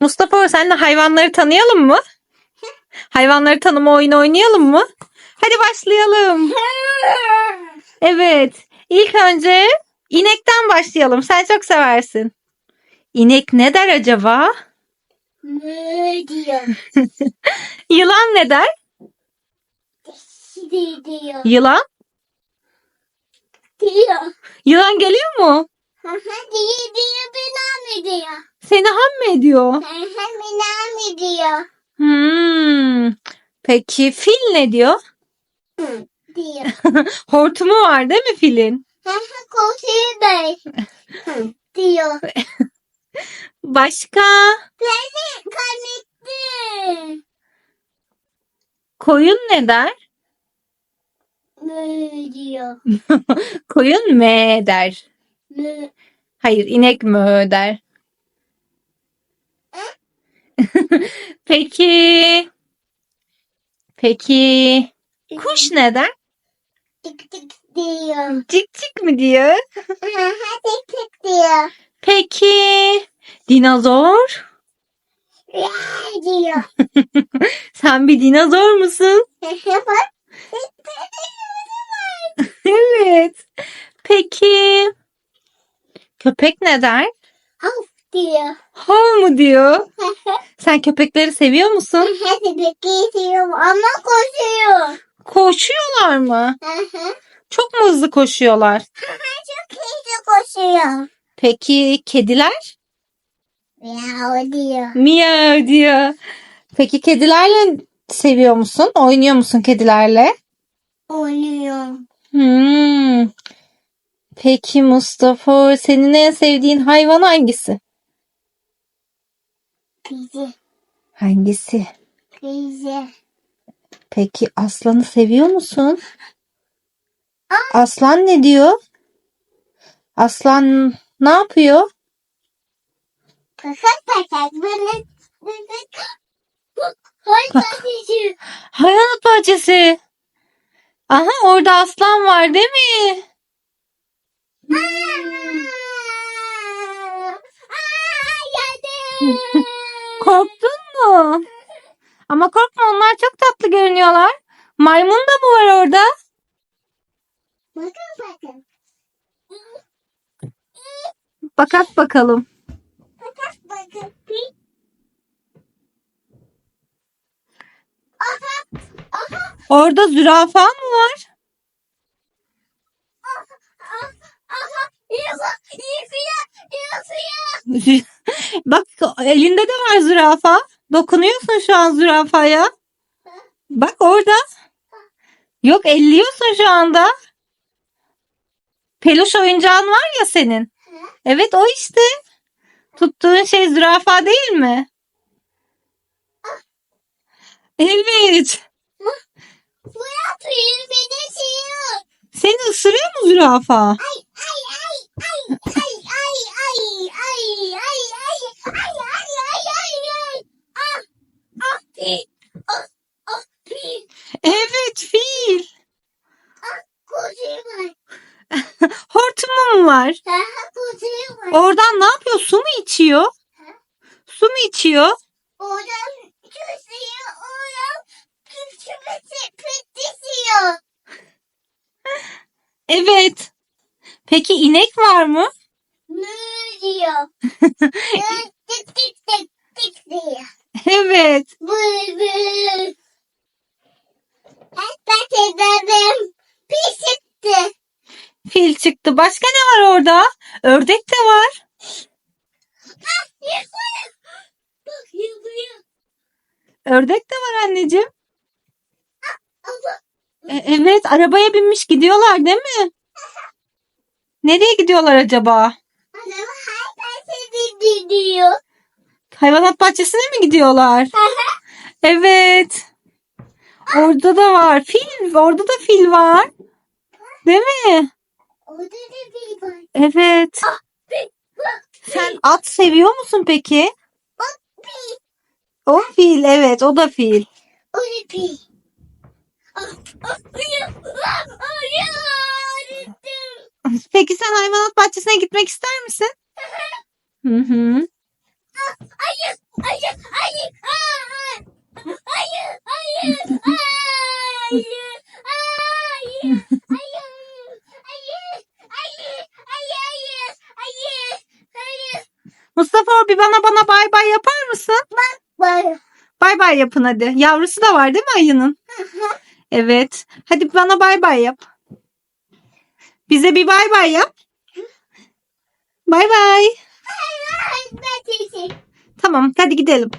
Mustafa senle hayvanları tanıyalım mı? Hayvanları tanıma oyunu oynayalım mı? Hadi başlayalım. Evet. İlk önce inekten başlayalım. Sen çok seversin. İnek ne der acaba? Mö diyor. Yılan ne der? Diyor. Yılan? Diyor. Yılan geliyor mu? Hı hı, diyor diyor bina mı diyor. Seni ham mı ediyor? Hı hı, bina mı diyor. Hmm. Peki fil ne diyor? Hı, diyor. Hortumu var değil mi filin? Koşuyor da. Hı, diyor. Başka? Beni kanıttı. Koyun ne der? Mö diyor. Koyun me der. Hayır inek mö der. Peki. Peki. Kuş ne der? Tık tık diyor. Cik cik mi diyor? Hı, tık tık diyor. Peki. Dinozor? Ya diyor. Sen bir dinozor musun? Evet. Peki. Köpek ne der? Av diyor. Hav mu diyor? Sen köpekleri seviyor musun? Hadi bekliyorum ama koşuyor. Koşuyorlar mı? Hı hı. Çok mu hızlı koşuyorlar? Çok hızlı koşuyor. Peki kediler? Miau diyor. Miyav diyor. Peki kedilerle seviyor musun? Oynuyor musun kedilerle? Oynuyor. Hmm. Peki Mustafa, senin en sevdiğin hayvan hangisi? Bizi. Hangisi? Bizi. Peki aslanı seviyor musun? Aslan ne diyor? Aslan ne yapıyor? Pakat pakat böyle. Hay kardeşim. Hayvanat bahçesi. Aha orada aslan var değil mi? Korktun mu? Ama korkma onlar çok tatlı görünüyorlar. Maymun da mı var orada? Bakın bakın. Bakat bakalım. Bakın. Aha. Aha. Orada zürafa mı var? Aha. Aha. Yuka. Yuka. Yuka. Bak elinde de var zürafa. Dokunuyorsun şu an zürafaya. Bak orada. Yok elliyorsun şu anda. Peluş oyuncağın var ya senin. Evet o işte. Tuttuğun şey zürafa değil mi? Evet. Bu yapıyor beni seviyor. Seni ısırıyor mu zürafa? Var? Oradan ne yapıyor? Su mu içiyor? Su mu içiyor? oradan kuzuyu oradan petisiyor Evet. Peki inek var mı? mü diyor Fil çıktı. Başka ne var orada? Ördek de var. Ördek de var anneciğim. E- evet, arabaya binmiş gidiyorlar değil mi? Nereye gidiyorlar acaba? Hayvanat bahçesine mi gidiyorlar? Evet. Orada da var. Fil, orada da fil var. Değil mi? Orada da bir var. Evet. Bak Sen at seviyor musun peki? bir. O fil, evet, o da fil. O da bir. Ah, ah, ayı, ah, ayı, ağrıdım. Peki sen hayvanat bahçesine gitmek ister misin? Hı hı. Mustafa bir bana bana bay bay yapar mısın? Böyle. Bay bay yapın hadi. Yavrusu da var değil mi ayının? Evet. Hadi bana bay bay yap. Bize bir bay bay yap. Bay bay. Tamam hadi gidelim.